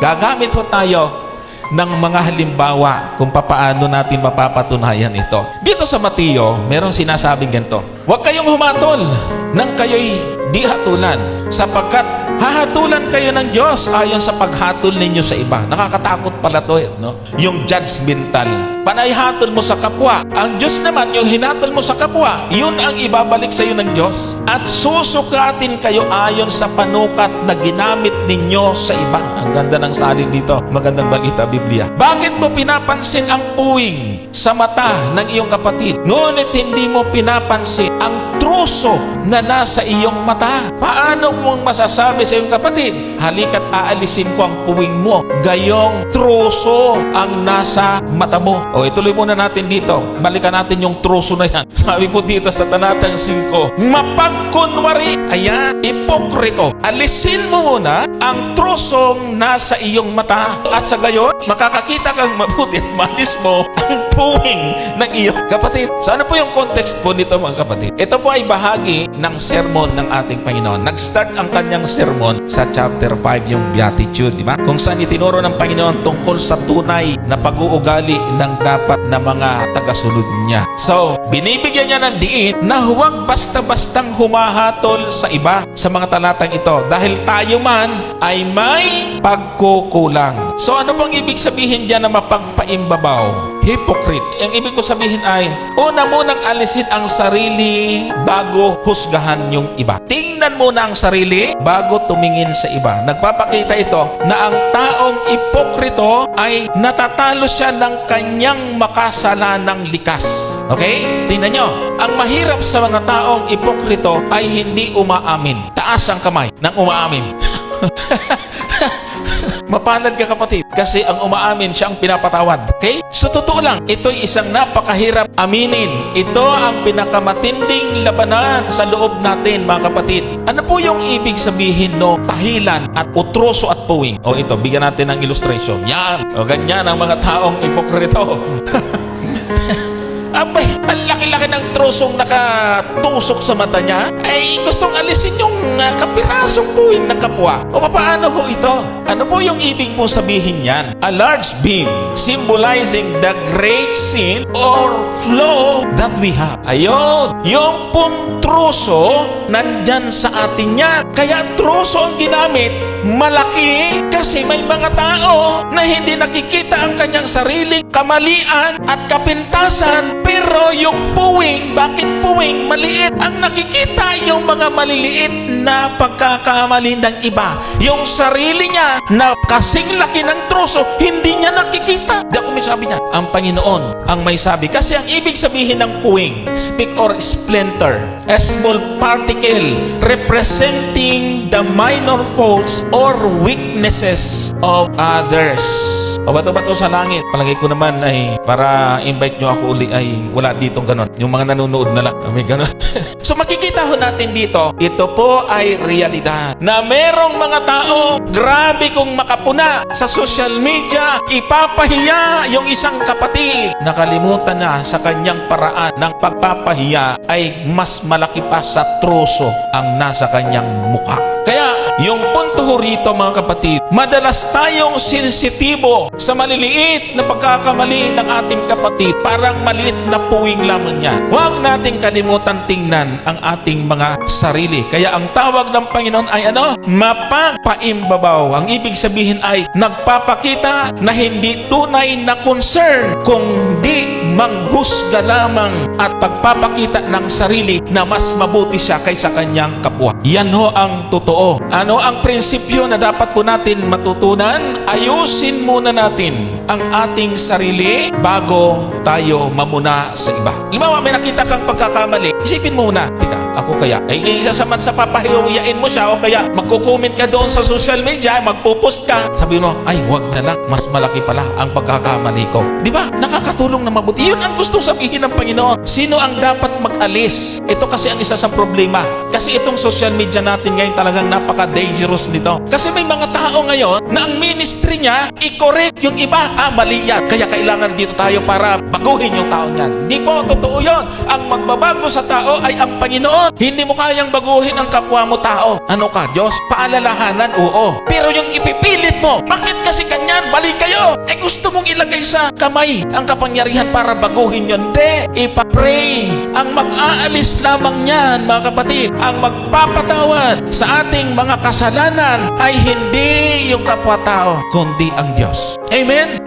Gagamit ho tayo ng mga halimbawa kung papaano natin mapapatunayan ito. Dito sa Mateo, merong sinasabing ganito, Huwag kayong humatol nang kayo'y di hatulan sapagkat hahatulan kayo ng Diyos ayon sa paghatol ninyo sa iba. Nakakatakot pala to, eh, no? Yung judgmental. Panay hatol mo sa kapwa. Ang Diyos naman, yung hinatol mo sa kapwa, yun ang ibabalik sa iyo ng Diyos. At susukatin kayo ayon sa panukat na ginamit ninyo sa iba. Ang ganda ng salin dito. Magandang balita, Biblia. Bakit mo pinapansin ang puwing sa mata ng iyong kapatid? Ngunit hindi mo pinapansin ang truso na nasa iyong mata. Paano mong masasabi sa iyong kapatid? Halika't aalisin ko ang puwing mo. Gayong truso ang nasa mata mo. O ituloy muna natin dito. Balikan natin yung truso na yan. Sabi po dito sa tanatang 5, mapagkunwari. Ayan, ipokrito. Alisin mo muna ang trusong nasa iyong mata. At sa gayon, makakakita kang mabuti at malis mo ang puwing ng iyong kapatid. So ano po yung context po nito mga kapatid? Ito po ay bahagi ng sermon ng ating Panginoon. Nag-start ang kanyang sermon sa chapter 5, yung Beatitude, di ba? Kung saan itinuro ng Panginoon tungkol sa tunay na pag-uugali ng dapat na mga tagasunod niya. So, binibigyan niya ng diin na huwag basta-bastang humahatol sa iba sa mga talatang ito dahil tayo man ay may pagkukulang. So, ano bang ibig sabihin dyan na mapagpaimbabaw? Hypocrite. Ang ibig ko sabihin ay, una munang alisin ang sarili bago husgahan yung iba. Tingnan muna ang sarili bago tumingin sa iba. Nagpapakita ito na ang taong ipokrito ay natatalo siya ng kanyang makasalanang likas. Okay? Tingnan nyo. Ang mahirap sa mga taong ipokrito ay hindi umaamin. Taas ang kamay ng umaamin. Mapalad ka kapatid kasi ang umaamin siya ang pinapatawad. Okay? So totoo lang, ito'y isang napakahirap aminin. Ito ang pinakamatinding labanan sa loob natin mga kapatid. Ano po yung ibig sabihin no tahilan at utroso at puwing? O ito, bigyan natin ng illustration. Yan! O ganyan ang mga taong ipokrito. Abay, ang laki-laki ng trusong nakatusok sa mata niya ay gustong alisin yung uh, kapirasong puwing ng kapwa. O paano ho ito? Ano po yung ibig po sabihin yan? A large beam symbolizing the great sin or flow that we have. Ayun, yung pong truso nandyan sa atin yan. Kaya truso ang ginamit, malaki kasi may mga tao na hindi nakikita ang kanyang sariling kamalian at kapintasan pero yung puwing, bakit puwing? Maliit. Ang nakikita yung mga maliliit na pagkakamali ng iba. Yung sarili niya na kasing laki ng troso, hindi niya nakikita. Di ako may sabi niya, ang Panginoon ang may sabi. Kasi ang ibig sabihin ng puwing, speak or splinter, a small particle representing the minor faults or weaknesses of others. O bato bato sa langit. Palagay ko naman ay para invite nyo ako uli ay wala ditong ganon. Yung mga nanonood na lang, may ganon. so makikita ho natin dito, ito po ay realidad. Na merong mga tao, grabe kung makapuna sa social media, ipapahiya yung isang kapatid. Nakalimutan na sa kanyang paraan ng pagpapahiya ay mas malaki pa sa troso ang nasa kanyang mukha. Kaya, yung punto ho rito mga kapatid, madalas tayong sensitibo sa maliliit na pagkakamali ng ating kapatid. Parang maliit na puwing lamang niya. Huwag nating kalimutan tingnan ang ating mga sarili. Kaya ang tawag ng Panginoon ay ano? Mapagpaimbabaw. Ang ibig sabihin ay nagpapakita na hindi tunay na concern kung di manghusga lamang at pagpapakita ng sarili na mas mabuti siya kaysa kanyang kapwa. Yan ho ang totoo. Ano ang prinsipyo na dapat po natin matutunan? Ayusin muna natin ang ating sarili bago tayo mamuna sa iba. Limawa, may nakita kang pagkakamali. Isipin muna, ako kaya, ay isa sa papahiyain mo siya o kaya magko-comment ka doon sa social media, magpo-post ka. Sabi mo, ay, wag na lang, mas malaki pala ang pagkakamali ko. Di ba? Nakakatulong na mabuti. Yun ang gustong sabihin ng Panginoon. Sino ang dapat mag-alis? Ito kasi ang isa sa problema. Kasi itong social media natin ngayon talagang napaka-dangerous nito. Kasi may mga tao ngayon na ang ministry niya, i-correct Yung iba, ah, mali yan. Kaya kailangan dito tayo para baguhin yung tao niyan. Hindi po, totoo yon. Ang magbabago sa tao ay ang Panginoon. Hindi mo kayang baguhin ang kapwa mo tao. Ano ka, Diyos? Paalalahanan, oo. Pero yung ipipilit mo, bakit kasi kanyan? Mali kayo. Eh gusto mong ilagay sa kamay ang kapangyarihan para baguhin yon. Hindi, ipapray. Ang mag-aalis lamang niyan, mga kapatid, ang magpapatawad sa ating mga kasalanan ay hindi yung kapwa-tao, kundi ang Diyos. Amen?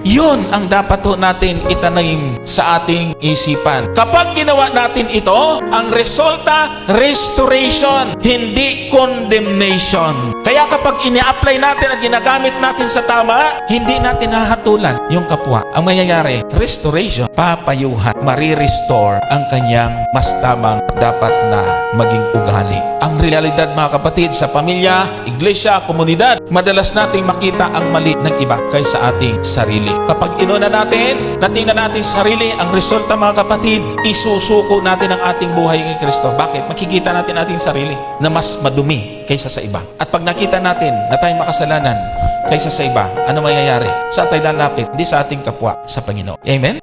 Yun ang dapat ho natin itanayin sa ating isipan. Kapag ginawa natin ito, ang resulta, restoration, hindi condemnation. Kaya kapag ini-apply natin at ginagamit natin sa tama, hindi natin hahatulan yung kapwa. Ang mangyayari, restoration, papayuhan, marirestore ang kanyang mas tamang dapat na maging ugali. Ang realidad mga kapatid sa pamilya, iglesia, komunidad, madalas nating makita ang mali ng iba kaysa ating sarili. Kapag inuna natin, natingnan natin sarili, ang resulta mga kapatid, isusuko natin ang ating buhay kay Kristo. Bakit? Makikita natin ating sarili na mas madumi kaysa sa iba. At pag nakita natin na tayo makasalanan kaysa sa iba, ano mangyayari? Sa tayo lalapit, di sa ating kapwa sa Panginoon. Amen?